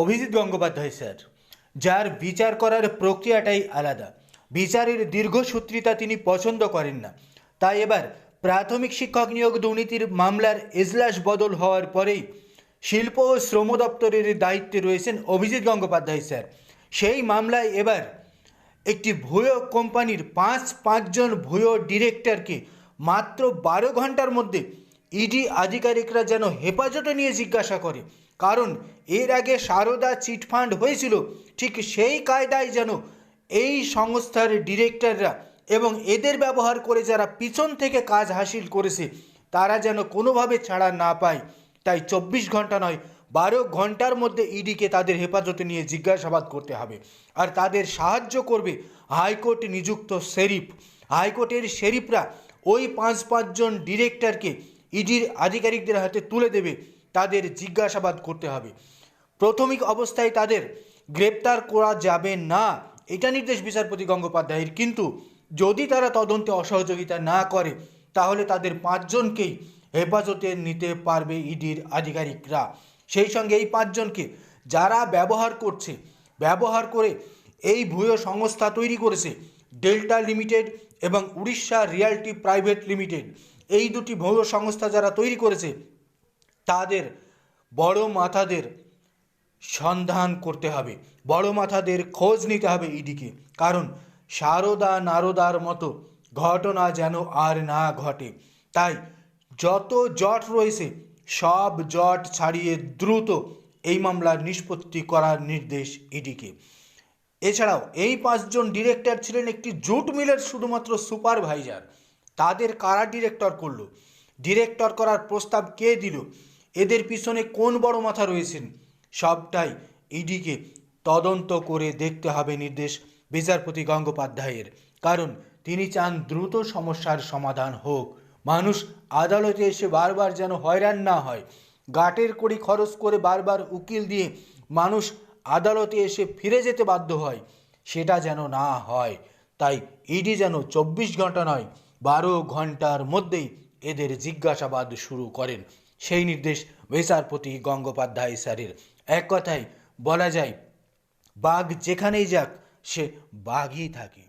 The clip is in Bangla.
অভিজিৎ গঙ্গোপাধ্যায়, স্যার, যার বিচার করার প্রক্রিয়াটাই আলাদা। বিচারের দীর্ঘসূত্রিতা তিনি পছন্দ করেন না। তাই এবার প্রাথমিক শিক্ষক নিয়োগ দুর্নীতির মামলার এজলাস বদল হওয়ার পরেই শিল্প ও শ্রম দপ্তরের দায়িত্বে রয়েছেন অভিজিৎ গঙ্গোপাধ্যায়, স্যার। সেই মামলায় এবার একটি ভুয়ো কোম্পানির পাঁচ পাঁচজন ভুয়ো ডিরেক্টরকে মাত্র বারো ঘণ্টার মধ্যে ইডি আধিকারিকরা যেন হেফাজতে নিয়ে জিজ্ঞাসা করে। কারণ এর আগে সারদা চিটফান্ড হয়েছিল, ঠিক সেই কায়দায় যেন এই সংস্থার ডিরেক্টররা এবং এদের ব্যবহার করে যারা পিছন থেকে কাজ হাসিল করেছে, তারা যেন কোনোভাবে ছাড়া না পায়। তাই চব্বিশ ঘণ্টা নয়, বারো ঘণ্টার মধ্যে ইডিকে তাদের হেফাজতে নিয়ে জিজ্ঞাসাবাদ করতে হবে। আর তাদের সাহায্য করবে হাইকোর্ট নিযুক্ত শেরিফ। হাইকোর্টের শেরিফরা ওই পাঁচ পাঁচজন ডিরেক্টরকে ইডির আধিকারিকদের হাতে তুলে দেবে, তাদের জিজ্ঞাসাবাদ করতে হবে। প্রাথমিক অবস্থায় তাদের গ্রেপ্তার করা যাবে না, এটা নির্দেশ বিচারপতি গঙ্গোপাধ্যায়ের। কিন্তু যদি তারা তদন্তে অসহযোগিতা না করে, তাহলে তাদের পাঁচজনকেই হেফাজতে নিতে পারবে ইডির আধিকারিকরা। সেই সঙ্গে এই পাঁচজনকে যারা ব্যবহার করছে, ব্যবহার করে এই ভুয়ো সংস্থা তৈরি করেছে, ডেল্টা লিমিটেড এবং উড়িষ্যা রিয়ালটি প্রাইভেট লিমিটেড। এই দুটি ভুয়ো সংস্থা যারা তৈরি করেছে, তাদের বড় মাথাদের সন্ধান করতে হবে। বড় মাথাদের খোঁজ নিতে হবে ইডিকে। কারণ সারদা নারদার মতো ঘটনা যেন আর না ঘটে। তাই যত জট রয়েছে, সব জট ছাড়িয়ে দ্রুত এই মামলার নিষ্পত্তি করার নির্দেশ ইডিকে। এছাড়াও এই পাঁচজন ডিরেক্টর ছিলেন একটি জুট মিলের শুধুমাত্র সুপারভাইজার। তাদের কারা ডিরেক্টর করল? ডিরেক্টর করার প্রস্তাব কে দিল? এদের পিছনে কোন বড় মাথা রয়েছেন? সবটাই ইডিকে তদন্ত করে দেখতে হবে নির্দেশ বিচারপতি গঙ্গোপাধ্যায়ের। কারণ তিনি চান দ্রুত সমস্যার সমাধান হোক। মানুষ আদালতে এসে বারবার যেন হয়রান না হয়। গাটের কড়ি খরচ করে বারবার উকিল দিয়ে মানুষ আদালতে এসে ফিরে যেতে বাধ্য হয়। সেটা যেন না হয়। তাই ইডি যেন চব্বিশ ঘণ্টা নয় বারো ঘণ্টার মধ্যেই এদের জিজ্ঞাসাবাদ শুরু করেন। সেই নির্দেশ বিচারপতি গঙ্গোপাধ্যায় স্যারের। এক কথায় বলা যায়, বাঘ যেখানেই যাক, সে বাঘই থাকে।